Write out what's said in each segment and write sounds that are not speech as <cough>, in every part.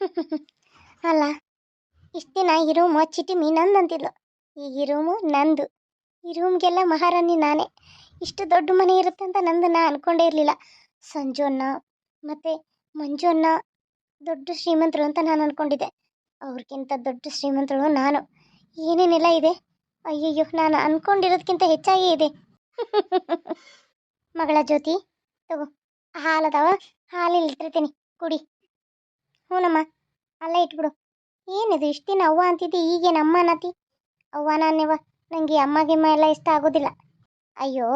<laughs> ಅಲ್ಲ, ಇಷ್ಟು ದಿನ ಈ ರೂಮು ಚಿಟಿಮಿ ನಂದು ಅಂತಿದ್ಲು ಈಗ ಈ ರೂಮು ನಂದು. ಈ ರೂಮ್ಗೆಲ್ಲ ಮಹಾರಾಣಿ ನಾನೇ. ಇಷ್ಟು ದೊಡ್ಡ ಮನೆ ಇರುತ್ತೆ ಅಂತ ನಂದು ನಾ ಅನ್ಕೊಂಡೇ ಇರಲಿಲ್ಲ. ಸಂಜೋನ್ನ ಮತ್ತು ಮಂಜು ಅಣ್ಣ ದೊಡ್ಡ ಶ್ರೀಮಂತರು ಅಂತ ನಾನು ಅನ್ಕೊಂಡಿದ್ದೆ. ಅವ್ರಿಗಿಂತ ದೊಡ್ಡ ಶ್ರೀಮಂತರು ನಾನು. ಏನೇನೆಲ್ಲ ಇದೆ? ಅಯ್ಯಯ್ಯೋ, ನಾನು ಅನ್ಕೊಂಡಿರೋದಕ್ಕಿಂತ ಹೆಚ್ಚಾಗಿ ಇದೆ. <laughs> ಮಗಳ ಜ್ಯೋತಿ, ತಗೋ, ಹಾಲದವ? ಹಾಲಿಲ್ಲಿ ಇಟ್ಟಿರ್ತೀನಿ. ಕುಡಿ. ಹ್ಞೂನಮ್ಮ, ಅಲ್ಲೇ ಇಟ್ಬಿಡು. ಏನಿದು ಇಷ್ಟು ದಿನ ಅವ್ವ ಅಂತಿದ್ದೆ ಈಗೇನು ಅಮ್ಮ ಅನ್ನತಿ ಅವ್ವ ನಾನಿವ ನನಗೆ ಅಮ್ಮ ಗಿಮ್ಮ ಎಲ್ಲ ಇಷ್ಟ ಆಗೋದಿಲ್ಲ. ಅಯ್ಯೋ,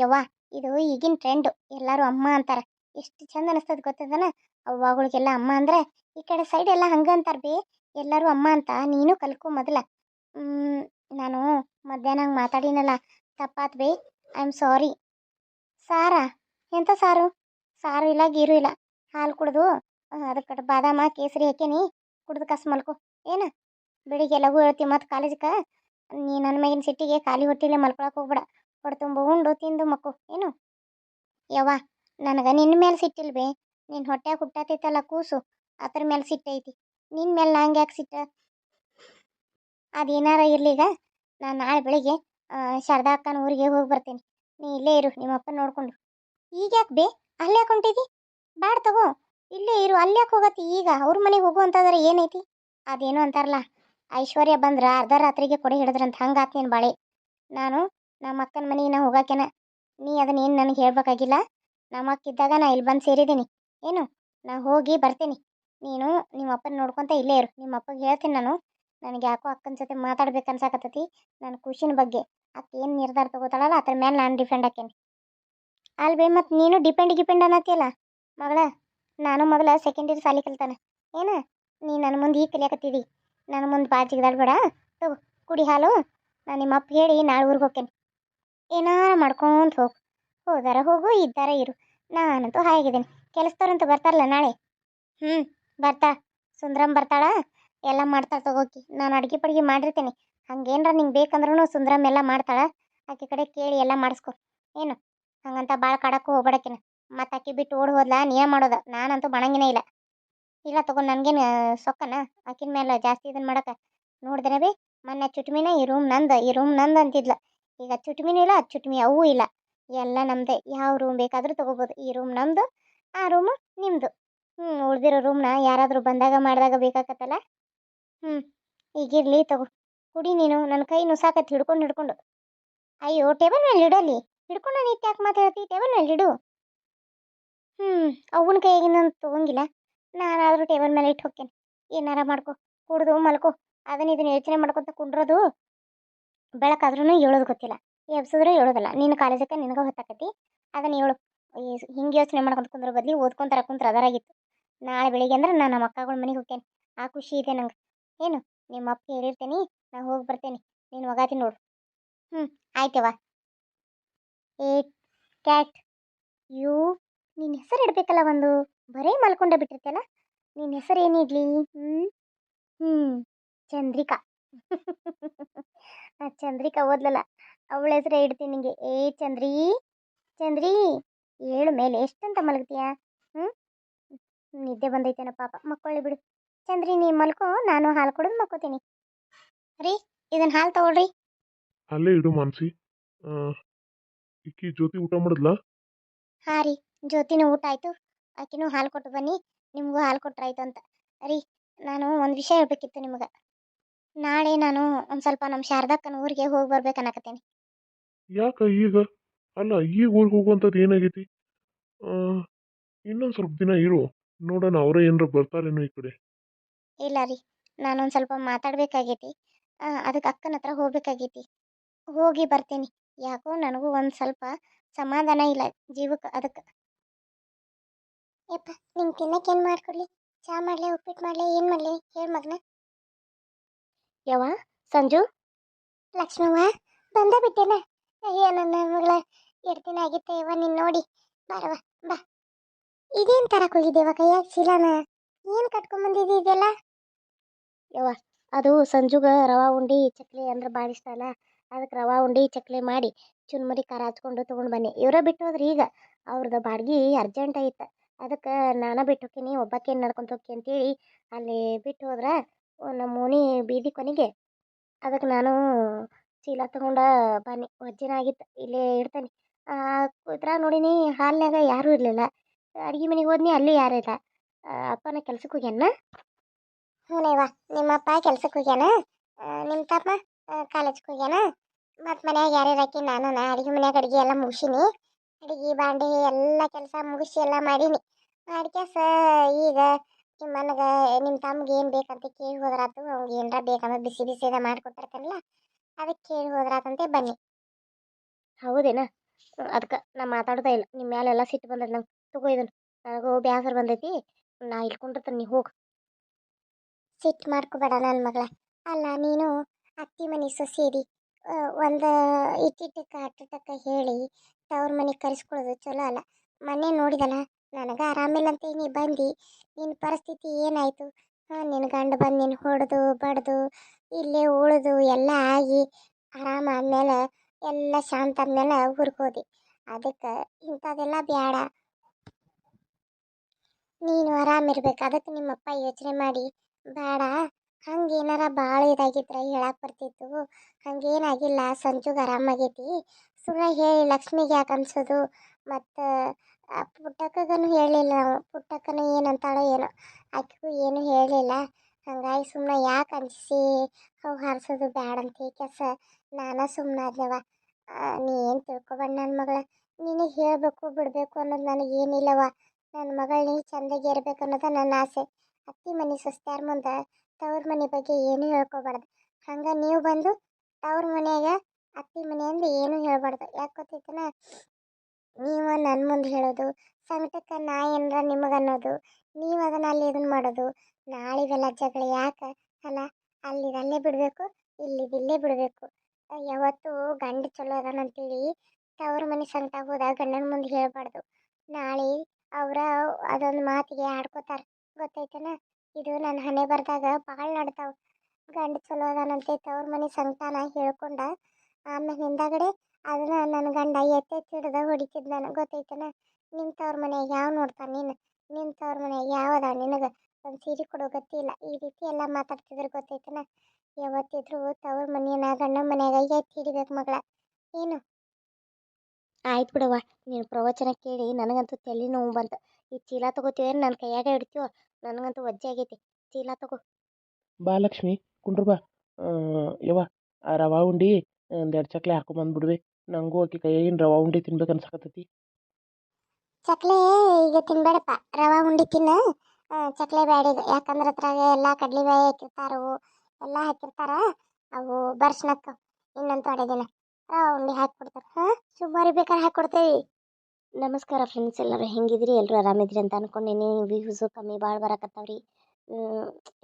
ಯವ್ವ, ಇದು ಈಗಿನ ಟ್ರೆಂಡು ಎಲ್ಲರೂ ಅಮ್ಮ ಅಂತಾರೆ. ಎಷ್ಟು ಚಂದ ಅನಿಸ್ತದೆ ಗೊತ್ತದನ? ಅವ್ವಗಳಿಗೆಲ್ಲ ಅಮ್ಮ ಅಂದರೆ, ಈ ಕಡೆ ಸೈಡ್ ಎಲ್ಲ ಹಂಗೆ ಅಂತಾರೆ ಬೇ. ಎಲ್ಲರೂ ಅಮ್ಮ ಅಂತ, ನೀನು ಕಲ್ಕೊ ಮೊದಲ. ನಾನು ಮಧ್ಯಾಹ್ನ ಮಾತಾಡಿನಲ್ಲ, ತಪ್ಪಾತ್ ಬೇ. I am sorry? ಸಾರಾ ಎಂಥ ಸಾರು? ಸಾರು ಇಲ್ಲ, ಗೀರು ಇಲ್ಲ. ಹಾಲು ಕುಡ್ದು ಅದಕ್ಕೆ ಬಾದಾಮ, ಕೇಸರಿ ಹಾಕೇನಿ ಕುಡ್ದು ಕಸ್ ಮಲ್ಕೊ. ಏನು? ಬೆಳಿಗ್ಗೆ ಲಘು ಹೇಳ್ತಿ ಮತ್ತು ಕಾಲೇಜಕ್ಕೆ ನೀ ನನ್ನ ಮ್ಯಾಗಿನ ಸಿಟ್ಟಿಗೆ ಖಾಲಿ ಹೊಟ್ಟಿಲೆ ಮಲ್ಕೊಳಕ್ಕೆ ಹೋಗ್ಬೇಡ. ಹೊಟ್ಟೆ ತುಂಬ, ಉಂಡು, ತಿಂದು ಮಕ್ಕು. ಏನು? ಯವ್ವ, ನನಗೆ ನಿನ್ನ ಮೇಲೆ ಸಿಟ್ಟಿಲ್ಲ ಬೇ ನಿನ್ನ ಹೊಟ್ಟೆ ಹುಟ್ಟತೈತಲ್ಲ ಕೂಸು, ಅದ್ರ ಮೇಲೆ ಸಿಟ್ಟೈತಿ. ನಿನ್ನ ಮೇಲೆ ನಂಗೆ ಯಾಕೆ ಸಿಟ್ಟ? ಅದೇನಾರ ಇರ್ಲಿ ಈಗ, ನಾನು ನಾಳೆ ಬೆಳಿಗ್ಗೆ ಶಾರದಾ ಅಕ್ಕನ ಊರಿಗೆ ಹೋಗಿ ಬರ್ತೀನಿ. ನೀ ಇಲ್ಲೇ ಇರು ನಿಮ್ಮ ಅಪ್ಪನ ನೋಡ್ಕೊಂಡು. ಈಗ ಯಾಕೆ ಬೇ? ಅಲ್ಲೇ ಯಾಕೆ ಹೊಂಟಿದಿ? ತಗೋ. ಇಲ್ಲೇ ಇರು ಅಲ್ಯಾಕೆ ಯಾಕೆ ಹೋಗತ್ತಿ? ಈಗ ಅವ್ರ ಮನೆಗೆ ಹೋಗು ಅಂತಂದ್ರೆ ಏನೈತಿ? ಅದೇನು ಅಂತಾರಲ್ಲ, ಐಶ್ವರ್ಯ ಬಂದ್ರ ಅರ್ಧ ರಾತ್ರಿಗೆ ಕೊಡೆ ಹಿಡಿದ್ರಂತ ಹಂಗಾತ್ ನೀನು ಬಾಳೆ. ನಾನು ನಮ್ಮ ಅಕ್ಕನ ಮನೆಗೆ ನಾ ಹೋಗಾಕೆನ ನೀ ಅದನ್ನ ಏನು ನನಗೆ ಹೇಳ್ಬೇಕಾಗಿಲ್ಲ? ನಮ್ಮ ಅಕ್ಕ ಇದ್ದಾಗ ನಾ ಇಲ್ಲಿ ಬಂದು ಸೇರಿದ್ದೀನಿ. ಏನು? ನಾ ಹೋಗಿ ಬರ್ತೀನಿ. ನೀನು ನಿಮ್ಮ ಅಪ್ಪನ ನೋಡ್ಕೊಂತ ಇಲ್ಲೇ ಇರು. ನಿಮ್ಮ ಅಪ್ಪಗೆ ಹೇಳ್ತೀನಿ ನಾನು. ನನಗೆ ಯಾಕೋ ಅಕ್ಕನ ಜೊತೆ ಮಾತಾಡ್ಬೇಕು ಅನ್ಸಾಕತ್ತೈತಿ ನನ್ನ ಖುಷಿನ ಬಗ್ಗೆ. ಅಕ್ಕ ಏನು ನಿರ್ಧಾರ ತಗೋತಾಳಲ್ಲ, ಅದ್ರ ಮೇಲೆ ನಾನು ಡಿಪೆಂಡ್ ಆಕೇನಿ ಅಲ್ವೇ ಮತ್ತು ನೀನು ಡಿಪೆಂಡ್ ಗಿಪೆಂಡ್ ಅನ್ನತ್ತಿಯಲ್ಲ ಮಗಳ? ನಾನು ಮೊದಲ ಸೆಕೆಂಡ್ ಇಯರ್ ಸಾಲಿ ಕಲ್ತಾನೆ. ಏನು? ನೀ ನನ್ನ ಮುಂದೆ ಈಗ ಕಲಿಯಾಕತ್ತಿದಿ. ನನ್ನ ಮುಂದೆ ಬಾ ಜಿಗಿದಾಡ್ಬೇಡ ತಗೋ, ಕುಡಿ ಹಾಲು. ನಾನು ನಿಮ್ಮ ಅಪ್ಪ ಹೇಳಿ ನಾಳೆ ಊರಿಗೆ ಹೋಗ್ತೇನೆ. ಏನಾರ ಮಾಡ್ಕೊಂತ ಹೋಗು. ಹೋದಾರ ಹೋಗು, ಇದ್ದಾರ ಇರು. ನಾನಂತೂ ಹಾಯಾಗಿದ್ದೀನಿ. ಕೆಲಸದವ್ರಂತೂ ಬರ್ತಾರಲ್ಲ ನಾಳೆ? ಹ್ಞೂ ಬರ್ತಾ. ಸುಂದ್ರಮ್ ಬರ್ತಾಳ. ಎಲ್ಲ ಮಾಡ್ತಾಳೆ ತಗೋಕಿ ನಾನು ಅಡುಗೆ ಪಡ್ಗೆ ಮಾಡಿರ್ತೀನಿ. ಹಂಗೇನ್ರ ನಿಂಗೆ ಬೇಕಂದ್ರೂ ಸುಂದ್ರಮ್ ಎಲ್ಲ ಮಾಡ್ತಾಳೆ. ಆಕೆ ಕಡೆ ಕೇಳಿ ಎಲ್ಲ ಮಾಡಿಸ್ಕೊ. ಏನು? ಹಂಗಂತ ಭಾಳ ಕಾಡಕ್ಕೂ ಹೋಗ್ಬೇಡಕಿನ? ಮತ್ತು ಅಕ್ಕಿ ಬಿಟ್ಟು ಓಡ್ ಹೋದ್ಲ ನೀ ಮಾಡೋದ, ನಾನಂತೂ ಬಣಂಗಿನೇ ಇಲ್ಲ. ಇಲ್ಲ ತಗೋ, ನನಗೇನು ಸೊಕ್ಕನ? ಆಕಿನ ಮೇಲೆ ಜಾಸ್ತಿ ಇದನ್ನು ಮಾಡಕ್ಕೆ ನೋಡಿದ್ರೆ ಬಿ, ಮೊನ್ನೆ ಚುಟ್ಮಿನ ಈ ರೂಮ್ ನಂದು, ಈ ರೂಮ್ ನಂದು ಅಂತಿದ್ಲ. ಈಗ ಚುಟ್ಮಿನೂ ಇಲ್ಲ, ಚುಟ್ಮಿ ಅವೂ ಇಲ್ಲ. ಎಲ್ಲ ನಮ್ಮದೇ ಯಾವ ರೂಮ್ ಬೇಕಾದರೂ ತಗೋಬೋದು. ಈ ರೂಮ್ ನಮ್ಮದು ಆ ರೂಮು ನಿಮ್ಮದು ಹ್ಞೂ ಉಳ್ದಿರೋ ರೂಮ್ನ ಯಾರಾದರೂ ಬಂದಾಗ ಮಾಡಿದಾಗ ಬೇಕಾಗತ್ತಲ್ಲ ಹ್ಞೂ ಈಗಿರಲಿ ತಗೋ. ಕುಡಿ ನೀನು ನನ್ನ ಕೈ ನುಸಾಕತ್ ಹಿಡ್ಕೊಂಡು ಹಿಡ್ಕೊಂಡು. ಅಯ್ಯೋ, ಟೇಬಲ್ ಮೇಲೆ ಇಡಲಿ. ಹಿಡ್ಕೊಂಡು ನೀಟ್ ಯಾಕೆ ಮಾತಾಡ್ತಿ? ಟೇಬಲ್ ಮೇಲೆ ಇಡು. ಹ್ಞೂ ಅವನ ಕೈಯಾಗಿನ ತೊಗೊಂಗಿಲ್ಲ. ನಾನಾದರೂ ಟೇಬಲ್ ಮೇಲೆ ಇಟ್ಟು ಹೋಗ್ತೇನೆ. ಏನಾರ ಮಾಡ್ಕೊ, ಕುಡ್ದು ಮಲ್ಕೊ ಅದನ್ನ ಇದನ್ನ ಯೋಚನೆ ಮಾಡ್ಕೊತ ಕುಂಡ್ರೋದು ಬೆಳಕಾದ್ರೂ ಹೇಳೋದು ಗೊತ್ತಿಲ್ಲ. ಎಬ್ಸಿದ್ರೆ ಹೇಳೋದಿಲ್ಲ. ನಿನ್ನ ಕಾಲೇಜಕ್ಕೆ ನಿನಗೆ ಹೊತ್ತಾಕತಿ. ಅದನ್ನ ಹೇಳು. ಹಿಂಗೆ ಯೋಚನೆ ಮಾಡ್ಕೊಂತ ಕುಂದ್ರ ಬದಲಿ ಓದ್ಕೊಂತಾರ ಕುಂತ್ರ ಅದರಾಗಿತ್ತು. ನಾಳೆ ಬೆಳಿಗ್ಗೆ ಅಂದ್ರೆ ನಾನು ನಮ್ಮ ಅಕ್ಕಗಳ ಮನೆಗೆ ಹೋಗ್ತೇನೆ. ಆ ಖುಷಿ ಇದೆ ನಂಗೆ. ಏನು, ನಿಮ್ಮ ಅಪ್ಪ ಹೇಳಿರ್ತೇನೆ, ನಾ ಹೋಗಿ ಬರ್ತೇನೆ. ನೀನು ಒಗಾತಿ ನೋಡು. ಹ್ಞೂ ಆಯ್ತವ? ಏ, ಕ್ಯಾಟ್, ಯು ನಿನ್ನ ಹೆಸರು ಇಡಬೇಕಲ್ಲ ಒಂದು? ಬರೀ ಮಲ್ಕೊಂಡೇ ಬಿಟ್ಟಿರ್ತಲ್ಲ ನಿನ್ನ ಹೆಸರು ಏನಿಡ್ಲಿ ಹ್ಞೂ ಹ್ಞೂ ಚಂದ್ರಿಕಾ. ಚಂದ್ರಿಕಾ ಓದ್ಲಲ್ಲ ಅವಳ ಹೆಸರೇ ಇಡ್ತೀನಿ ನಿಂಗೆ. ಏ ಚಂದ್ರಿ ಚಂದ್ರಿ ಏಳು ಮೇಲೆ ಎಷ್ಟಂತ ಮಲಗ್ತೀಯಾ? ಹ್ಞೂ ನಿದ್ದೆ ಬಂದೈತೇನ ಪಾಪ ಮಕ್ಕೊಳ್ಳಿ ಬಿಡು. ಚಂದ್ರಿ ನೀ ಮಲ್ಕೋ ನಾನು ಹಾಲು ಕೊಡೋದು ಮಕ್ಕೋತೀನಿ. ರೀ ಇದನ್ನ ಹಾಲು ತಗೊಳ್ರಿ. ಅಲ್ಲೇ ಇಡು ಮಾನ್ಸಿ. ಇಕ್ಕಿ ಜ್ಯೋತಿ ಊಟ ಮಾಡಿದ್ಲಾ? ಹಾಂ ರೀ. ಜ್ಯೋತಿನೂ ಊಟ ಆಯಿತು. ಆಕಿನೂ ಹಾಲು ಕೊಟ್ಟು ಬನ್ನಿ ನಿಮಗೂ ಹಾಲು ಕೊಟ್ರಾಯ್ತು ಅಂತ. ರೀ ನಾನು ಒಂದು ವಿಷಯ ಹೇಳ್ಬೇಕಿತ್ತು ನಿಮಗೆ. ನಾಳೆ ನಾನು ಒಂದು ಸ್ವಲ್ಪ ನಮ್ಮ ಶಾರದಕ್ಕನ ಊರಿಗೆ ಹೋಗಿ ಬರ್ಬೇಕನ್ನಕತ್ತೀನಿ ಯಾಕ ಈಗ? ಅಲ್ಲ ಈಗ ಊರಿಗೆ ಹೋಗುವಂಥದ್ದು ಏನಾಗೈತಿ? ಇನ್ನೊಂದು ಸ್ವಲ್ಪ ದಿನ ಇರು. ನೋಡೋಣ ಅವರೇ ಏನಾರ ಬರ್ತಾರೇನೋ ಈ ಕಡೆ. ಇಲ್ಲ ರೀ ನಾನೊಂದು ಸ್ವಲ್ಪ ಮಾತಾಡಬೇಕಾಗೈತಿ. ಅದಕ್ಕೆ ಅಕ್ಕನ ಹತ್ರ ಹೋಗ್ಬೇಕಾಗೈತಿ. ಹೋಗಿ ಬರ್ತೀನಿ. ಯಾಕೋ ನನಗೂ ಒಂದು ಸ್ವಲ್ಪ ಸಮಾಧಾನ ಇಲ್ಲ ಜೀವಕ್ಕೆ ಅದಕ್ಕೆ. ಯಪ್ಪ ನಿಂಗೆ ತಿನ್ನಕ್ಕೆ ಏನು ಮಾಡ್ಕೊಡ್ಲಿ ಚಾ ಮಾಡಲಿ ಉಪ್ಪಿಟ್ಟು ಮಾಡಲಿ ಏನು ಮಾಡಲಿ? ಹೇಳು ಮಗನ. ಯವ್ವ ಸಂಜು? ಲಕ್ಷ್ಮವ್ವ ಬಂದ ಬಿಟ್ಟೇನ? ಅಯ್ಯ ನನ್ನ ಮಗಳ ಎರಡು ದಿನ ಆಗಿತ್ತೆ ಯವ್ವ ನೀನು ನೋಡಿ. ಬಾರವ್ವ ಬಾ. ಇದೇನು ತರಕ್ಕೆ ಹೋಗಿದ್ದೇವ ಕೈಯಾಗ? ಚೀಲನ ಏನು ಕಟ್ಕೊಂಬಂದಿದ್ದಿ ಇದೆಲ್ಲ? ಯವ್ವ ಅದು ಸಂಜುಗ ರವಾ ಉಂಡಿ ಚಕ್ಲಿ ಅಂದ್ರೆ ಭಾಳ ಇಷ್ಟ ಅಲ್ಲ. ಅದಕ್ಕೆ ರವಾ ಉಂಡಿ ಚಕ್ಲಿ ಮಾಡಿ ಚುನ್ಮರಿ ಖಾರ ಹಚ್ಕೊಂಡು ತೊಗೊಂಡು ಬನ್ನಿ. ಇವರೇ ಬಿಟ್ಟು ಹೋದ್ರೆ ಈಗ. ಅವ್ರದ್ದು ಬಾಡ್ಗೆ ಅರ್ಜೆಂಟ್ ಐತೆ. ಅದಕ್ಕೆ ನಾನು ಬಿಟ್ಟು ಹೋಗ್ತೀನಿ ಒಬ್ಬಾಕೇನು ನಡ್ಕೊಂತ ಹೋಕ್ಕಿ ಅಂತೇಳಿ ಅಲ್ಲಿ ಬಿಟ್ಟು ಹೋದ್ರೆ ನಮ್ಮ ಓಣಿ ಬೀದಿ ಕೊನೆಗೆ ಅದಕ್ಕೆ ನಾನು ಚೀಲ ತಗೊಂಡು ಬನ್ನಿ, ವಜ್ಜನ ಆಗಿತ್ತು, ಇಲ್ಲೇ ಇಡ್ತೇನೆ. ಕೂತ್ರ ನೋಡಿನಿ ಹಾಲ್ನ್ಯಾಗ ಯಾರೂ ಇರಲಿಲ್ಲ. ಅಡುಗೆ ಮನೆಗೆ ಹೋದ್ನಿ, ಅಲ್ಲಿ ಯಾರೂ ಇಲ್ಲ. ಅಪ್ಪನ ಕೆಲ್ಸಕ್ಕೆ ಹೋಗ್ಯಾನ? ನಿಮ್ಮ ನಿಮ್ಮಪ್ಪ ಕೆಲ್ಸಕ್ಕೆ ಹೋಗ್ಯಾನ? ನಿಮ್ಮ ತಮ್ಮ ಕಾಲೇಜ್ಗೆ ಹೋಗ್ಯಾನ? ಮತ್ತು ಮನ್ಯಾಗ ಯಾರ್ಯಾರು ಹಾಕಿ ನಾನು ನಾ ಅಡುಗೆ ಮನ್ಯಾಗ ಅಡುಗೆ ಎಲ್ಲ ಮುಗಿಸೀನಿ. ಅಡುಗೆ ಬಾಂಡೆ ಎಲ್ಲ ಕೆಲಸ ಮುಗಿಸಿ ಎಲ್ಲ ಮಾಡೀನಿ. ಮಾಡ್ಕ್ಯಾಸ ಈಗ ನಿಮ್ಮ ನನಗೆ ನಿಮ್ಮ ತಮ್ಗೆ ಏನು ಬೇಕಂತ ಕೇಳಿ ಹೋದ್ರಾತು ಅವ್ನಿಗೆ ಏನರ ಬೇಕಂದ್ರೆ ಬಿಸಿ ಬಿಸಿದ ಮಾಡಿಕೊಟ್ಟಿರ್ತಾನಲ್ಲ ಅದಕ್ಕೆ ಕೇಳಿ ಹೋದ್ರಾತಂತೆ ಬನ್ನಿ. ಹೌದೇನಾ? ಅದಕ್ಕೆ ನಾ ಮಾತಾಡ್ತಾ ಇಲ್ಲ. ನಿಮ್ಮ ಮ್ಯಾಲೆಲ್ಲ ಸಿಟ್ಟು ಬಂದದ ನಂಗೆ. ತಗೋ ಇದನ್ನು ನನಗೂ ಬ್ಯಾಸರ್ ಬಂದೈತಿ. ನಾ ಇಟ್ಕೊಂಡಿರ್ತೀನಿ ನೀ ಹೋಗಿ. ಸಿಟ್ಟು ಮಾಡ್ಕೋಬೇಡ ನನ್ನ ಮಗಳ. ಅಲ್ಲ ನೀನು ಅತ್ತಿ ಮನೆ ಸೊಸೇರಿ ಒಂದು ಇಟ್ಟಿಟ್ಟಕ್ಕೆ ಅಟ್ಟಿಟ್ಟಕ್ಕೆ ಹೇಳಿ ತವ್ರ ಮನೆಗೆ ಕರೆಸ್ಕೊಳ್ಳೋದು ಚಲೋ ಅಲ್ಲ. ಮೊನ್ನೆ ನೋಡಿದಲ್ಲ ನನಗೆ ಆರಾಮಿಲ್ಲ ಅಂತ ನೀ ಬಂದು ನಿನ್ನ ಪರಿಸ್ಥಿತಿ ಏನಾಯಿತು? ಹಾಂ ನಿನ್ನ ಗಂಡ ಬಂದು ನಿನ್ನ ಹೊಡೆದು, ಬಡ್ದು, ಇಲ್ಲೇ ಉಳಿದು, ಎಲ್ಲ ಆಗಿ ಆರಾಮಾದ್ಮೇಲೆ ಎಲ್ಲ ಶಾಂತ ಆದಮೇಲೆ ಊರಿಗೆ ಹೋದೆ. ಅದಕ್ಕೆ ಇಂಥದ್ದೆಲ್ಲ ಬೇಡ ನೀನು ಆರಾಮಿರ್ಬೇಕು ಅದಕ್ಕೆ ನಿಮ್ಮಪ್ಪ ಯೋಚನೆ ಮಾಡಿ. ಬೇಡ ಹಂಗೇನಾರ ಭಾಳ ಇದಾಗಿದ್ರೆ ಹೇಳಕ್ಕೆ ಬರ್ತಿತ್ತು. ಹಂಗೇನಾಗಿಲ್ಲ, ಸಂಜುಗೆ ಆರಾಮಾಗೈತಿ. ಸುಳ್ಳು ಹೇಳಿ ಲಕ್ಷ್ಮಿಗೆ ಯಾಕೆ ಅನ್ಸೋದು? ಮತ್ತು ಪುಟ್ಟಕ್ಕಗನು ಹೇಳಿಲ್ಲ ನಾವು ಪುಟ್ಟಕ್ಕನು ಏನಂತಾಳೋ ಏನೋ. ಆಕೆಗೂ ಏನು ಹೇಳಿಲ್ಲ. ಹಂಗಾಗಿ ಸುಮ್ಮನೆ ಯಾಕೆ ಅನ್ಸಿ ಅವು ಹಾರಿಸೋದು ಬ್ಯಾಡ ಅಂತ. ಕೆಲಸ ನಾನು ಸುಮ್ಮನೆ ಅದವ ನೀ ಏನು ತಿಳ್ಕೊಬೇಡ ನನ್ನ ಮಗಳ. ನಿನಗೆ ಹೇಳಬೇಕು, ಬಿಡಬೇಕು ಅನ್ನೋದು ನನಗೆ ಏನಿಲ್ಲವ ನನ್ನ ಮಗಳು ನೀ ಚಂದಾಗಿ ಇರಬೇಕು ಅನ್ನೋದು ನನ್ನ ಆಸೆ. ಅತ್ತಿ ಮನೆ ಸೊಸ್ತ್ಯಾರ ಮುಂದೆ ತವ್ರ ಮನೆ ಬಗ್ಗೆ ಏನೂ ಹೇಳ್ಕೊಬಾರ್ದು. ಹಂಗೆ ನೀವು ಬಂದು ತವ್ರ ಮನ್ಯಾಗ ಅತ್ತಿ ಅಂದ್ರೆ ಏನು ಹೇಳ್ಬಾರ್ದು. ಯಾಕೆ ಗೊತ್ತೈತನ? ನೀವು ನನ್ನ ಮುಂದೆ ಹೇಳೋದು, ಸಂಕಟಕ್ಕೆ ನಾ ಏನರ ನಿಮಗೆ ಅನ್ನೋದು, ನೀವು ಅದನ್ನು ಅಲ್ಲಿ ಇದನ್ನು ಮಾಡೋದು ನಾಳೆ ಇವೆಲ್ಲ ಜಗಳ ಯಾಕೆ? ಅಲ್ಲ ಅಲ್ಲಿದಲ್ಲೇ ಬಿಡಬೇಕು ಇಲ್ಲಿದಿಲ್ಲೇ ಬಿಡಬೇಕು. ಯಾವತ್ತು ಗಂಡ ಚಲೋ ಅದಾನಂತೇಳಿ ತವ್ರ ಮನೆ ಸಂಕಟ ಹೋದಾಗ ಗಂಡನ ಮುಂದೆ ಹೇಳಬಾರ್ದು. ನಾಳೆ ಅವರ ಅದೊಂದು ಮಾತಿಗೆ ಆಡ್ಕೋತಾರೆ. ಗೊತ್ತೈತನ? ಇದು ನನ್ನ ಹಣೆ ಬರ್ದಾಗ ಭಾಳ ನಡ್ತಾವೆ ಗಂಡ ಚಲೋ ಅದಾನಂತೆ ತವ್ರ ಮನೆ ಸಂಕಟನ ಹೇಳ್ಕೊಂಡ ಆಮೇಲೆ ಹಿಂದಾಗಡೆ ಅದನ್ನ ನನ್ನ ಗಂಡ ಎತ್ತೆತ್ತಿ ಹಿಡ್ದ ಹೊಡಿತಿದ್ ನನಗೆ ಗೊತ್ತೈತನ? ನಿಮ್ಮ ತವ್ರ ಮನೆಯಾಗ ಯಾವ ನೋಡ್ತಾನೆ ನೀನು? ನಿಮ್ಮ ತವ್ರ ಮನೆಯಾಗ ಯಾವ ನಿನಗೆ? ಒಂದು ಸೀರೆ ಕೊಡೋ ಗೊತ್ತಿಲ್ಲ ಇಲ್ಲ. ಈ ರೀತಿ ಎಲ್ಲ ಮಾತಾಡ್ತಿದ್ರು ಗೊತ್ತೈತನ? ಯಾವತ್ತಿದ್ರು ತವ್ರ ಮನೆಯನ್ನ ಗಂಡನ ಮನ್ಯಾಗ ಎತ್ತಿ ಹಿಡಿಬೇಕು ಮಗಳ. ಏನು? ಆಯ್ತು ಬಿಡವ್ವ. ನೀನು ಪ್ರವಚನ ಕೇಳಿ ನನಗಂತೂ ತಲೆ ನೋವು ಬಂತು. ಈ ಚೀಲ ತಗೋತೀವೇನು ನನ್ನ ಕೈಯಾಗ ಹಿಡ್ತೀವೋ ನನಗಂತೂ ಒಜ್ಜೆ ಆಗೈತಿ. ಚೀಲ ತಗೋ. ಬಾ ಲಕ್ಷ್ಮಿ ಕುಂಡ್ರು ಬಾ. ಯವ್ವ ಆ ರವಾ ಉಂಡೆ ಒಂದೆರಡು ಚಕ್ಲಿ ಹಾಕೊಂಬಂದ್ಬಿಡ್ವಿ ನನಗೂ ಆಕೆ ಕೈಯಾಗಿನ ರವಾ ಉಂಡೆ ತಿನ್ಬೇಕು ಅನ್ಸಕತ್ತೈತಿ. ಚಕ್ಲೆ ಈಗ ತಿನ್ಬೇಡಪ್ಪ. ರವಾ ಉಂಡೆ ತಿನ್ನ. ಚಕ್ಲೆ ಈಗ. ಯಾಕಂದ್ರೆ ಅದ್ರಾಗ ಎಲ್ಲ ಕಡ್ಲಿ ಬೇಳೆ ಹಾಕಿರ್ತಾರು, ಎಲ್ಲ ಹಾಕಿರ್ತಾರ, ಅವು ಬರ್ಸ್ನಕ್ಕ ಇನ್ನೊಂದು ತೊಡೆ ದಿನ ರವಾ ಉಂಡೆ ಹಾಕ್ಕೊಡ್ತಾರೆ ಹಾಂ, ಸುಮಾರು ಬೇಕಾದ್ರೆ ಹಾಕ್ಕೊಡ್ತೇವೆ ನಮಸ್ಕಾರ ಫ್ರೆಂಡ್ಸ್ ಎಲ್ಲರೂ. ಹೆಂಗಿದ್ರಿ? ಎಲ್ಲರೂ ಆರಾಮಿದ್ರಿ ಅಂತ ಅನ್ಕೊಂಡೀನಿ. ವ್ಯೂಸು ಕಮ್ಮಿ ಭಾಳ ಬರಕತ್ತಾವ್ರಿ.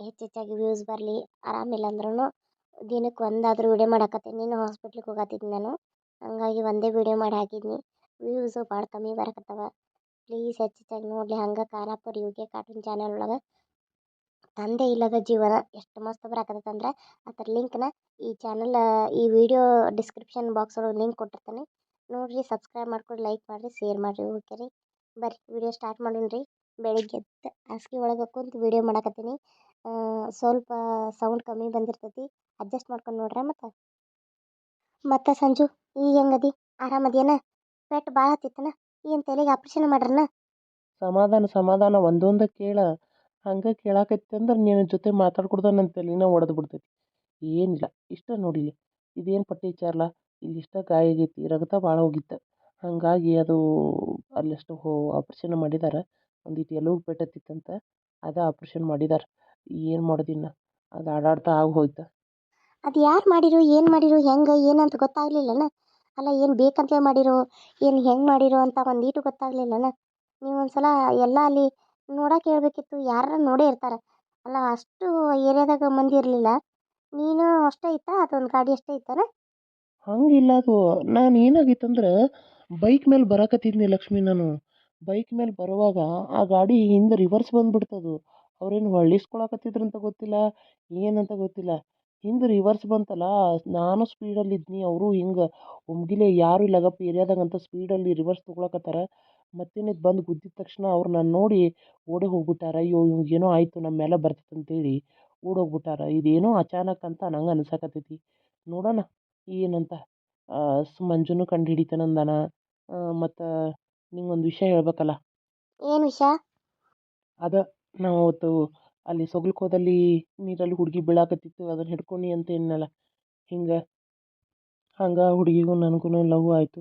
ಹೆಚ್ಚೆಚ್ಚಾಗಿ ವ್ಯೂಸ್ ಬರಲಿ. ಆರಾಮಿಲ್ಲ ಅಂದ್ರೂ ದಿನಕ್ಕೆ ಒಂದಾದರೂ ವಿಡಿಯೋ ಮಾಡಕತ್ತೀನಿ. ನೀನು ಹಾಸ್ಪಿಟ್ಲಿಗೆ ಹೋಗತ್ತಿದ್ದೆ ನಾನು. ಹಂಗಾಗಿ ಒಂದೇ ವಿಡಿಯೋ ಮಾಡಿ ಹಾಕಿದ್ನಿ. ವ್ಯೂಸು ಭಾಳ ಕಮ್ಮಿ ಬರಕತ್ತವ. ಪ್ಲೀಸ್ ಹೆಚ್ಚೆಚ್ಚಾಗಿ ನೋಡಲಿ ಹಂಗೆ Khanapura U K cartoon channel ಒಳಗೆ. ತಂದೆ ಇಲ್ಲದ ಜೀವನ ಎಷ್ಟು ಮಸ್ತ್ ಬರಕತ್ತಂದ್ರೆ ಅದ್ರ ಲಿಂಕ್ನ ಈ ಚಾನಲ್ ಈ ವಿಡಿಯೋ ಡಿಸ್ಕ್ರಿಪ್ಷನ್ ಬಾಕ್ಸ್ ಒಳಗೆ ಲಿಂಕ್ ಕೊಟ್ಟಿರ್ತೀನಿ. ನೋಡಿರಿ ಸಬ್ಸ್ಕ್ರೈಬ್ ಮಾಡ್ಕೊಂಡು ಲೈಕ್ ಮಾಡಿರಿ ಶೇರ್ ಮಾಡಿರಿ ಓಕೆ ರೀ? ಬರ್ರಿ ವಿಡಿಯೋ ಸ್ಟಾರ್ಟ್ ಮಾಡೋಣ ರೀ ಬೆಳಿಗ್ಗೆ ಎದ್ದು ಹಾಸಿಗೆ ಒಳಗೆ ಕುಂತು ವಿಡಿಯೋ ಮಾಡಕತ್ತೀನಿ. ಸ್ವಲ್ಪ ಸೌಂಡ್ ಕಮ್ಮಿ ಬಂದಿರ್ತೈತಿ. ಅಡ್ಜಸ್ಟ್ ಮಾಡ್ಕೊಂಡು ನೋಡ್ರಿ ಮತ್ತು? ಮತ್ತೆ ಸಂಜು ಈಗ ಹೆಂಗದಿ? ಆರಾಮದೇನ ಪೆಟ್ಟು ಭಾಳ ಹತ್ತಿತ್ತನ ಏನು ತಲೆಗೆ ಆಪ್ರೇಷನ್ ಮಾಡ್ರನ? ಸಮಾಧಾನ ಸಮಾಧಾನ, ಒಂದೊಂದು ಕೇಳ. ಹಂಗೆ ಕೇಳಾಕತ್ತಂದ್ರೆ ನಿನ್ನ ಜೊತೆ ಮಾತಾಡ್ಕೊಡ್ದ ನನ್ನ ತಲೆನ ಒಡೆದು ಬಿಡ್ತೈತಿ. ಏನಿಲ್ಲ, ಇಷ್ಟ ನೋಡಿಲಿ ಇದೇನು ಪಟ್ಟಿ ವಿಚಾರಲ್ಲ ಇಲ್ಲಿ ಇಷ್ಟ ಗಾಯ ಆಗೈತಿ, ರಕ್ತ ಭಾಳ ಹೋಗಿತ್ತು. ಹಾಗಾಗಿ ಅದು ಅಲ್ಲಷ್ಟು ಹೋ ಆಪ್ರೇಷನ್ ಮಾಡಿದಾರೆ ಒಂದಿಟ್ಟು ಎಲುಬು ಪೆಟ್ಟತ್ತಿತ್ತಂತ ಅದ ಆಪ್ರೇಷನ್ ಮಾಡಿದಾರೆ. ಏನು ಮಾಡೋದಿನ್ನ? ಅದು ಆಡಾಡ್ತಾ ಆಗಿ ಹೋಯ್ತು. ಅದು ಯಾರು ಮಾಡಿರೋ ಏನು ಮಾಡಿರೋ ಹೆಂಗೆ ಏನಂತ ಗೊತ್ತಾಗ್ಲಿಲ್ಲನ? ಅಲ್ಲ ಏನು ಬೇಕಂತಲೇ ಮಾಡಿರೋ ಏನು ಹೆಂಗೆ ಮಾಡಿರೋ ಅಂತ ಒಂದೀಟು ಗೊತ್ತಾಗ್ಲಿಲ್ಲನ? ನೀವು ಒಂದ್ಸಲ ಎಲ್ಲ ಅಲ್ಲಿ ನೋಡಕ್ಕೆ ಹೇಳ್ಬೇಕಿತ್ತು ಯಾರು ನೋಡೇ ಇರ್ತಾರೆ. ಅಲ್ಲ ಅಷ್ಟು ಏರಿಯಾದಾಗ ಮಂದಿ ಇರಲಿಲ್ಲ. ನೀನು ಅಷ್ಟೇ ಇತ್ತಾ? ಅದೊಂದು ಗಾಡಿ ಅಷ್ಟೇ ಇತ್ತಾನ? ಹಂಗಿಲ್ಲ ಅದು. ನಾನು ಏನಾಗಿತ್ತಂದ್ರೆ ಬೈಕ್ ಮೇಲೆ ಬರಕತ್ತಿದ್ನಿ ಲಕ್ಷ್ಮಿ ನಾನು. ಬೈಕ್ ಮೇಲೆ ಬರುವಾಗ ಆ ಗಾಡಿ ಹಿಂದೆ ರಿವರ್ಸ್ ಬಂದ್ಬಿಡ್ತದು. ಅವ್ರೇನು ಹೊಳ್ಳಿಸ್ಕೊಳಕತ್ತಿದ್ರಂತ ಗೊತ್ತಿಲ್ಲ ಏನಂತ ಗೊತ್ತಿಲ್ಲ. ಹಿಂದೆ ರಿವರ್ಸ್ ಬಂತಲ್ಲ ನಾನು ಸ್ಪೀಡಲ್ಲಿ ಇದ್ನಿ ಅವರು ಹಿಂಗೆ ಒಮ್ಗಿಲೆ ಯಾರು ಇಲ್ಲಗಪ್ಪ ಏರಿಯಾದಾಗ ಅಂತ ಸ್ಪೀಡಲ್ಲಿ ರಿವರ್ಸ್ ತೊಗೊಳಕತ್ತಾರ. ಮತ್ತೇನಿದು ಬಂದು ಗುದ್ದಿದ ತಕ್ಷಣ ಅವ್ರು ನಾನು ನೋಡಿ ಓಡಿ ಹೋಗ್ಬಿಟ್ಟಾರ. ಅಯ್ಯೋ ಏನೋ ಆಯಿತು ನಮ್ಮ ಮೇಲೆ ಬರ್ತೈತೆ ಅಂತೇಳಿ ಓಡೋಗ್ಬಿಟ್ಟಾರ ಇದೇನೋ ಅಚಾನಕ್ ಅಂತ ನಂಗೆ ಅನ್ಸಕತ್ತೈತಿ. ನೋಡೋಣ ಏನಂತ ಮಂಜುನು ಮಂಜುನೂ ಕಂಡು ಹಿಡಿತಾನಂದಾನ ಮತ್ತು ನಿಂಗೊಂದು ವಿಷಯ ಹೇಳ್ಬೇಕಲ್ಲ. ಏನು ವಿಷಯ? ಅದ ನಾವು ಅವತ್ತು ಅಲ್ಲಿ ಸೊಗಲ್ಕೋದಲ್ಲಿ ನೀರಲ್ಲಿ ಹುಡುಗಿ ಬೀಳಾಕತ್ತಿತ್ತು, ಅದನ್ನು ಹಿಡ್ಕೊಂಡು ಅಂತ ಏನಲ್ಲ ಹಿಂಗೆ, ಹಂಗೆ ಹುಡುಗಿಗೂ ನನಗೂ ಲವ್ ಆಯಿತು,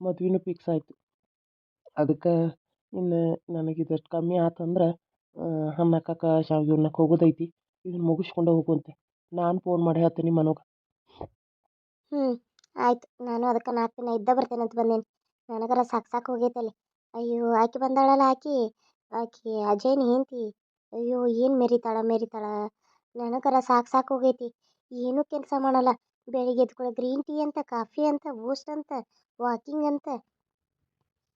ಮದ್ವೆನೂ ಫಿಕ್ಸ್ ಆಯಿತು. ಅದಕ್ಕೆ ಇನ್ನು ನನಗೆ ಇದಷ್ಟು ಕಮ್ಮಿ ಆತಂದ್ರೆ ಹಣ್ಣು ಶಾವಿಗೆ ಉಣ್ಣಕ್ಕೆ ಹೋಗೋದೈತಿ, ಇದನ್ನು ಮುಗಿಸ್ಕೊಂಡು ಹೋಗುವಂತೆ. ನಾನು ಫೋನ್ ಮಾಡಿ ಹೇಳ್ತೀನಿ ಮನೋಗ. ಹ್ಞೂ ಆಯ್ತು. ನಾನು ಅದಕ್ಕೆ ನಾಲ್ಕು ದಿನ ಇದ್ದ ಬರ್ತೇನೆ ಅಂತ ಬಂದೇನೆ. ನನಗರ ಸಾಕು ಸಾಕು ಹೋಗೈತೆ ಅಯ್ಯೋ, ಆಕೆ ಬಂದಾಳಲ್ಲ ಆಕಿ. ಆಕಿ ಅಜಯ್ನ ಹೆಂಡತಿ? ಅಯ್ಯೋ ಏನು ಮೆರಿತಾಳ ಮೆರಿತಾಳ? ನನಗರ ಸಾಕು ಸಾಕು ಹೋಗೈತಿ. ಏನೂ ಕೆಲಸ ಮಾಡಲ್ಲ. ಬೆಳಿಗ್ಗೆ ಎದ್ಕೊಳ್ಳೋ ಗ್ರೀನ್ ಟೀ ಅಂತ ಕಾಫಿ ಅಂತ ಬೂಸ್ಟ್ ಅಂತ ವಾಕಿಂಗ್ ಅಂತ.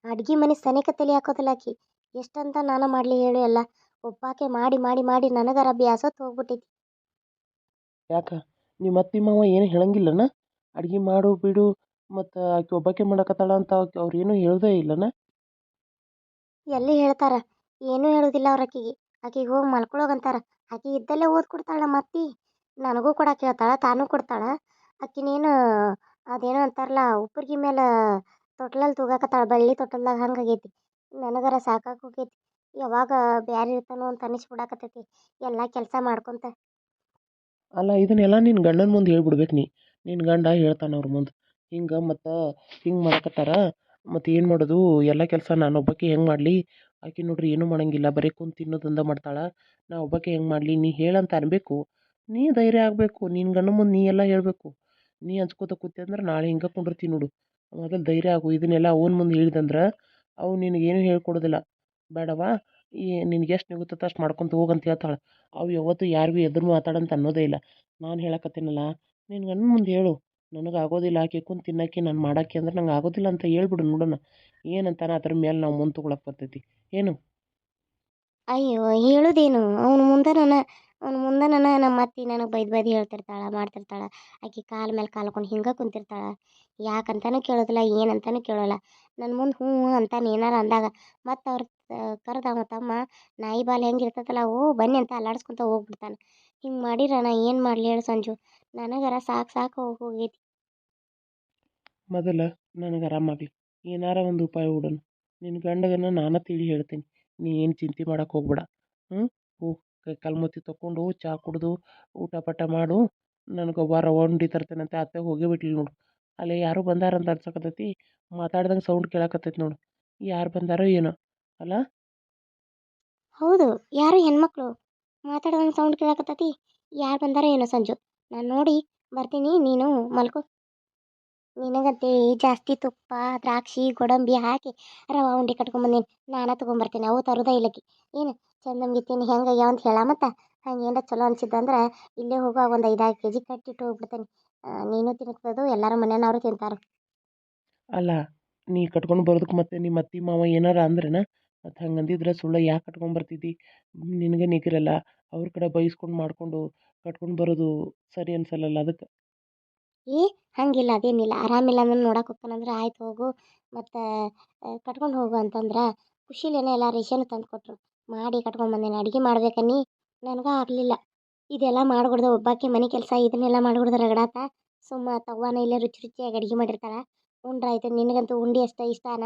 ಅಡ್ಗೆ ಮನೆ ಸನೇಕ ತಲೆ ಹಾಕೋದಿಲ್ಲ ಆಕಿ. ಎಷ್ಟಂತ ನಾನು ಮಾಡಲಿ ಹೇಳು ಎಲ್ಲ. ಒಪ್ಪಾಕೆ ಮಾಡಿ ಮಾಡಿ ಮಾಡಿ ನನಗರ ಅಭ್ಯಾಸ ಹೋಗ್ಬಿಟ್ಟೈತಿ ಯಾಕೆ? ನಿಮ್ಮ ಅತ್ತಿ ಮಾವ ಏನು ಹೇಳಂಗಿಲ್ಲನ? ಅಡ್ಗೆ ಮಾಡು ಬಿಡು ಮತ್ತು ಆಕೆ ಒಬ್ಬಾಕೆ ಮಾಡಕತ್ತಾಳ ಅಂತ ಅವ್ರು ಏನೂ ಹೇಳೋದೇ ಇಲ್ಲನ? ಎಲ್ಲಿ ಹೇಳ್ತಾರ? ಏನೂ ಹೇಳೋದಿಲ್ಲ ಅವ್ರ ಆಕಿಗೆ ಆಕಿಗೆ ಹೋಗಿ ಮಲ್ಕೊಳೋಗಂತಾರ. ಆಕಿ ಇದ್ದಲ್ಲೇ ಓದ್ ಕೊಡ್ತಾಳ ಅತ್ತೆ ನನಗೂ ಕೊಡಕ್ಕೆ ಹೇಳ್ತಾಳ ತಾನೂ ಕೊಡ್ತಾಳ. ಆಕಿನೇನು ಅದೇನೋ ಅಂತಾರಲ್ಲ, ಉಪ್ಪರ್ಗಿ ಮೇಲೆ ತೊಟ್ಲಲ್ಲಿ ತೂಗಾಕತ್ತಾಳ, ಬಳ್ಳಿ ತೊಟ್ಟಲ್ದಾಗ ಹಂಗಾಗೈತಿ ನನಗರ ಸಾಕಾಗಿ ಹೋಗೈತಿ. ಯಾವಾಗ ಬ್ಯಾರೆ ಇರ್ತಾನೋ ಅಂತ ಅನಿಸ್ಬಿಡಾಕತ್ತೈತಿ. ಎಲ್ಲ ಕೆಲಸ ಮಾಡ್ಕೊಂತ. ಅಲ್ಲ, ಇದನ್ನೆಲ್ಲ ನಿನ್ನ ಗಂಡನ ಮುಂದೆ ಹೇಳ್ಬಿಡ್ಬೇಕು ನೀ. ನಿನ್ನ ಗಂಡ ಹೇಳ್ತಾನೆ ಅವ್ರ ಮುಂದೆ. ಹಿಂಗೆ ಮತ್ತು ಹಿಂಗೆ ಮಾಡಕತ್ತಾರ. ಮತ್ತು ಏನು ಮಾಡೋದು? ಎಲ್ಲ ಕೆಲಸ ನಾನು ಒಬ್ಬಾಕೆ ಹೆಂಗೆ ಮಾಡಲಿ? ಆಕೆ ನೋಡ್ರಿ ಏನೂ ಮಾಡೋಂಗಿಲ್ಲ, ಬರೀ ಕುಂತು ತಿನ್ನೋದಂದ ಮಾಡ್ತಾಳೆ. ನಾ ಒಬ್ಬಾಕಿ ಹೆಂಗೆ ಮಾಡಲಿ? ನೀ ಹೇಳಂತ ಅನ್ನಬೇಕು ನೀ ಧೈರ್ಯ ಆಗಬೇಕು. ನಿನ್ನ ಗಂಡ ಮುಂದೆ ನೀ ಎಲ್ಲ ಹೇಳಬೇಕು. ನೀ ಹಂಚ್ಕೋತ ಕೂತಿ ಅಂದ್ರೆ ನಾಳೆ ಹಿಂಗೆ ಕುಂಡಿರ್ತೀನಿ ನೋಡು. ಮೊದಲು ಧೈರ್ಯ ಆಗು. ಇದನ್ನೆಲ್ಲ ಅವನ ಮುಂದೆ ಹೇಳಿದಂದ್ರೆ ಅವು ನಿನಗೇನು ಹೇಳ್ಕೊಡೋದಿಲ್ಲ. ಬೇಡವಾ? ಈ ನಿನಗೆ ಎಷ್ಟು ನಿಗುತ್ತೆ ಅಷ್ಟು ಮಾಡ್ಕೊಂತ ಹೋಗಂತ ಹೇಳ್ತಾಳೆ. ಅವು ಯಾವತ್ತೂ ಯಾರಿಗೂ ಎದುರು ಮಾತಾಡಂತ ಅನ್ನೋದೇ ಇಲ್ಲ. ನಾನು ಹೇಳಕತ್ತೀನಲ್ಲ? ನಿನ್ನ ಗಂಡನ ಮುಂದೆ ಹೇಳು. ನನಗೆ ಆಗೋದಿಲ್ಲ, ಆಕೆ ಕುಂತು ತಿನ್ನಕ್ಕೆ ನಾನು ಮಾಡಕ್ಕೆ ಅಂದ್ರೆ ನಂಗೆ ಆಗೋದಿಲ್ಲ ಅಂತ ಹೇಳ್ಬಿಡು ನೋಡೋಣ. ಏನಂತಾನೆ ಅದ್ರ ಮೇಲೆ ನಾವು ಮುಂದೆ ತೊಗೊಳಕ್ಕೆ ಬರ್ತೈತಿ. ಏನು? ಅಯ್ಯೋ, ಹೇಳುದೇನು? ಅವನ ಮುಂದೆ ನನ್ನ, ಅವ್ನ ಮುಂದೆ ನನ್ನ ನಮ್ಮ ಅತ್ತಿ ನನಗೆ ಬೈದು ಬೈದು ಹೇಳ್ತಿರ್ತಾಳೆ, ಮಾಡ್ತಿರ್ತಾಳೆ. ಆಕೆ ಕಾಲ ಮೇಲೆ ಕಾಲ್ಕೊಂಡು ಹಿಂಗೆ ಕುಂತಿರ್ತಾಳೆ. ಯಾಕಂತಾನೂ ಕೇಳೋದಿಲ್ಲ, ಏನಂತಾನೂ ಕೇಳೋಲ್ಲ. ನನ್ನ ಮುಂದೆ ಹ್ಞೂ ಅಂತಾನೆ ಏನಾರ ಅಂದಾಗ, ಮತ್ತು ಅವ್ರ ಕರೆದ ಅವ ತಮ್ಮ, ನಾಯಿ ಬಾಲ್ ಹೆಂಗೆ ಇರ್ತೈತಲ್ಲ, ಓ ಬನ್ನಿ ಅಂತ ಅಲ್ಲಾಡ್ಸ್ಕೊಂತ ಹೋಗ್ಬಿಡ್ತಾನೆ. ಹಿಂಗೆ ಮಾಡಿರ ಏನು ಮಾಡಲಿ ಹೇಳು ಸಂಜು. ನನಗರ ಸಾಕು ಸಾಕು ಹೋಗೈತಿ. ಮೊದಲ ನನಗೆ ಆರಾಮಾಗಲಿ ಏನಾರ ಒಂದು ಉಪಾಯ ಹುಡೋಣ. ನಿನ್ನ ಗಂಡಗನ್ನ ನಾನು ತಿಳಿ ಹೇಳ್ತೀನಿ. ನೀ ಏನು ಚಿಂತೆ ಮಾಡಕ್ಕೆ ಹೋಗ್ಬೇಡ. ಹ್ಞೂ ಹೋಗಿ ಕೈ ಕಾಲು ಮುತ್ತಿ ತೊಗೊಂಡು ಚಹಾ ಕುಡಿದು ಊಟ ಪಟ ಮಾಡು. ನನಗೆ ಒಬ್ಬ ರವೆ ಉಂಡೆ ತರ್ತೇನಂತೆ ಅತ್ತೆ ಹೋಗೇ ಬಿಟ್ಲಿ ನೋಡು. ಅಲ್ಲಿ ಬಂದಾರ ಬಂದಾರಂತ ಅನ್ಸಕತ್ತೈತಿ. ಮಾತಾಡ್ದಂಗೆ ಸೌಂಡ್ ಕೇಳಕತ್ತೈತಿ ನೋಡು. ಯಾರು ಬಂದಾರೋ ಏನೋ. ಅಲ್ಲ? ಹೌದು. ಯಾರು ಹೆಣ್ಮಕ್ಳು? ಮಾತಾಡೋದಂಗೆ ಸೌಂಡ್ ಕೇಳಕತ್ತೈತಿ. ಯಾರು ಬಂದಾರೋ ಏನೋ ಸಂಜು. ನಾನು ನೋಡಿ ಬರ್ತೀನಿ, ನೀನು ಮಲ್ಕೋ. ನಿನಗಂತೆ ಜಾಸ್ತಿ ತುಪ್ಪ, ದ್ರಾಕ್ಷಿ, ಗೋಡಂಬಿ ಹಾಕಿ ರವ ಉಂಡೆ ಕಟ್ಕೊಂಬಂದೀನಿ ನಾನು ತೊಗೊಂಬರ್ತೀನಿ, ಅವು ತರೋದೇ ಇಲ್ಲಕಿ. ಏನು ಚಂದಂಗಿತ್ತೀನಿ ಹೆಂಗೆ ಅಂತ ಹೇಳ, ಮತ್ತು ಹಂಗೆ ಏನಾರ ಚಲೋ ಅನ್ಸಿದ್ದಂದ್ರೆ ಇಲ್ಲೇ ಹೋಗುವಾಗ ಒಂದು ಐದಾರು ಕೆ ಜಿ ಕಟ್ಟಿಟ್ಟು ಹೋಗ್ಬಿಡ್ತೇನೆ. ನೀನು ತಿನ್ನಿಸ್ತದು ಎಲ್ಲರೂ ಮನೆಯವರು ತಿಂತಾರೆ. ಅಲ್ಲ, ನೀ ಕಟ್ಕೊಂಡು ಬರೋದಕ್ಕೆ ಮತ್ತೆ ನಿಮ್ಮ ಅತ್ತಿ, ಮಾವ ಏನಾರ ಅಂದ್ರನ? ಮತ್ತು ಹಂಗಂದಿದ್ರೆ ಸುಳ್ಳ ಯಾಕೆ ಕಟ್ಕೊಂಡು ಬರ್ತಿದ್ದಿ ನಿನಗೆ ನಿಗರಲ್ಲ ಅವ್ರ ಕಡೆ ಬೈಸ್ಕೊಂಡು ಮಾಡ್ಕೊಂಡು ಕಟ್ಕೊಂಡು ಬರೋದು ಸರಿ ಅನ್ಸಲ್ಲಲ್ಲ ಅದಕ್ಕೆ? ಏ, ಹಂಗಿಲ್ಲ, ಅದೇನಿಲ್ಲ. ಆರಾಮಿಲ್ಲ ಅಂದ್ರೆ ನೋಡಕ್ಕೆ ಹೋಗ್ತಾನಂದ್ರೆ ಆಯ್ತು ಹೋಗು. ಮತ್ತು ಕಟ್ಕೊಂಡು ಹೋಗು ಅಂತಂದ್ರೆ ಖುಷಿಲೇನೆ ಎಲ್ಲ ರೇಷನ್ ತಂದು ಕೊಟ್ಟರು ಮಾಡಿ ಕಟ್ಕೊಂಡು ಬಂದೇನೆ. ಅಡುಗೆ ಮಾಡ್ಬೇಕನ್ನಿ. ನನಗೆ ಆಗಲಿಲ್ಲ. ಇದೆಲ್ಲ ಮಾಡ್ಬಿಡ್ದೆ ಒಬ್ಬಾಕಿ ಮನೆ ಕೆಲಸ ಇದನ್ನೆಲ್ಲ ಮಾಡ್ಬಿಡ್ದ ರಗಡಾತ. ಸುಮ್ಮ ತವ್ವಾನ ಇಲ್ಲೇ ರುಚಿ ರುಚಿಯಾಗಿ ಅಡುಗೆ ಉಂಡ್ರ ಉಂಡ್ರಾಯ್ತು ನಿನಗಂತೂ ಉಂಡಿ ಅಷ್ಟ ಇಷ್ಟಾನ?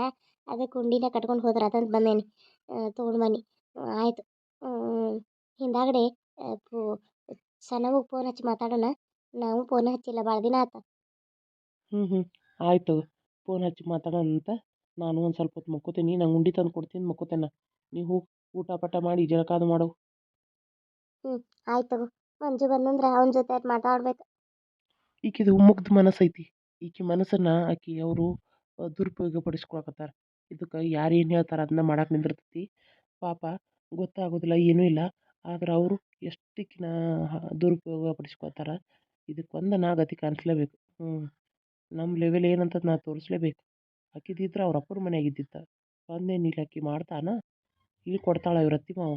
ಅದಕ್ಕೆ ಉಂಡಿನ ಕಟ್ಕೊಂಡು ಹೋದ್ರೆ ಅದಂತ ಬಂದೇನಿ. ತೊಗೊಂಡು ಬನ್ನಿ. ಆಯಿತು. ಹಿಂದಾಗಡೆ ಪು ಸಣ್ಣಗೂ ಫೋನ್ ಹಚ್ಚಿ ಮಾತಾಡೋಣ. ನಾವು ಫೋನ್ ಹಚ್ಚಿಲ್ಲ ಭಾಳ ದಿನ ಆತ. ಹ್ಞೂ ಹ್ಞೂ ಆಯಿತು. ಫೋನ್ ಹಚ್ಚಿ ಮಾತಾಡೋಣ ಅಂತ. ನಾನು ಒಂದು ಸ್ವಲ್ಪ ಹೊತ್ತು ಮಕ್ಕೋತೀನಿ. ನಂಗೆ ಉಂಡಿ ತಂದು ಕೊಡ್ತೀನಿ ಮಕ್ಕೋತೇನೆ. ನೀವು ಊಟ ಪಟ ಮಾಡಿ ಜಳಕ ಅದು ಮಾಡು. ಆಯ್ತು ತಗೋ. ಮಂಜು ಬಂದಂದ್ರೆ ಅವನ ಜೊತೆ ಮಾತಾಡ್ಬೇಕು. ಈಕಿದು ಮುಗ್ಧ ಐತಿ ಈಕಿ ಮನಸ್ಸನ್ನು ಆಕಿ ಅವರು ದುರುಪಯೋಗ ಪಡಿಸ್ಕೊಳಕತ್ತಾರ ಇದಕ್ಕೆ ಯಾರು ಏನು ಹೇಳ್ತಾರೆ ಅದನ್ನ ಮಾಡಕ್ಕೆ ನಿಂದಿರ್ತೈತಿ. ಪಾಪ ಗೊತ್ತಾಗೋದಿಲ್ಲ ಏನೂ ಇಲ್ಲ. ಆದ್ರೆ ಅವರು ಎಷ್ಟಕ್ಕಿನ ದುರುಪಯೋಗ ಪಡಿಸ್ಕೊತಾರ ಇದಕ್ಕೆ ಒಂದು ನಾ ಗತಿ ಕಾಣಿಸ್ಲೇಬೇಕು. ಹ್ಞೂ ನಮ್ಮ ಲೆವೆಲ್ ಏನಂತ ನಾ ತೋರಿಸ್ಲೇಬೇಕು. ಆಕಿದಿದ್ರೆ ಅವ್ರ ಅಪ್ಪರ ಮನ್ಯಾಗ ಇದ್ದಿತ್ತು ನೀಲಿ ಆಕಿ ಮಾಡ್ತಾನ ಇಲ್ಲಿ ಕೊಡ್ತಾಳೆ ಇವ್ರ ಅತ್ತಿ ಮಾವ.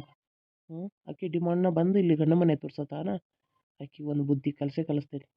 ಹ್ಞೂ ಆಕಿ ಡಿಮಾಂಡ್ನ ಬಂದು ಇಲ್ಲಿ ಗಂಡ ಮನೆ ತೋರ್ಸತಾನ. ಆಕಿ ಒಂದು ಬುದ್ಧಿ ಕಲಿಸೇ ಕಲಿಸ್ತೇನೆ.